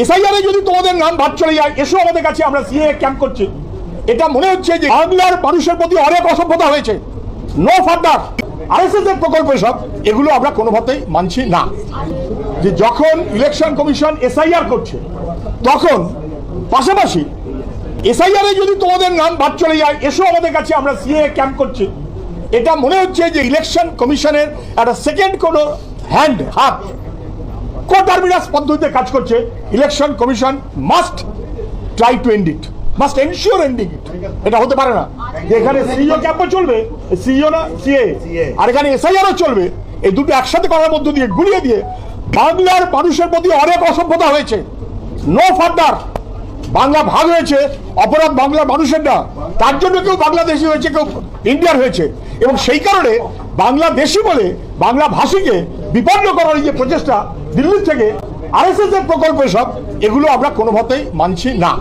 SIR যদি তোমাদের নাম বাদ চলে যায়, এসো আমাদের কাছে, আমরা সিএ ক্যাম্প করছি। এটা মনে হচ্ছে যে বাংলার মানুষের প্রতি অনেক অসভ্যতা হয়েছে। নো ফার্দার আরএসএস এর প্রকল্প সব এগুলো আমরা কোনোভাবেই মানছি না। যে যখন ইলেকশন কমিশন এসআইআর করছে, তখন পাশাপাশি এসআইআর এ যদি তোমাদের নাম বাদ চলে যায়, এসো আমাদের কাছে, আমরা সিএ ক্যাম্প করছি। এটা মনে হচ্ছে যে ইলেকশন কমিশনের একটা সেকেন্ড কোনো হ্যান্ড হাত কোটারমিনাস পদ্ধতিতে কাজ করছে। Election commission must try to end it must ensure ending it এটা হতে পারে না। যে এখানে সিইও ক্যাম্পও চলবে সিইও না সিএ আর এখানে এসআইআরও চলবে এই দুটো একসাথে করার মধ্য দিয়ে গুলিয়ে দিয়ে বাংলার মানুষের প্রতি অনেক অসভ্যতা হয়েছে। নো ফার্দার বাংলা ভাগ হয়েছে অপরাধ বাংলার মানুষের না তার জন্য কেউ বাংলাদেশি হয়েছে কেউ ইন্ডিয়ার হয়েছে। এবং সেই কারণে বাংলাদেশি বলে বাংলা ভাষীকে বিপন্ন করার এই যে প্রচেষ্টা দিল্লি থেকে আরএসএস এর প্রকল্প সব এগুলো আমরা কোনোভাবেই মানছি না।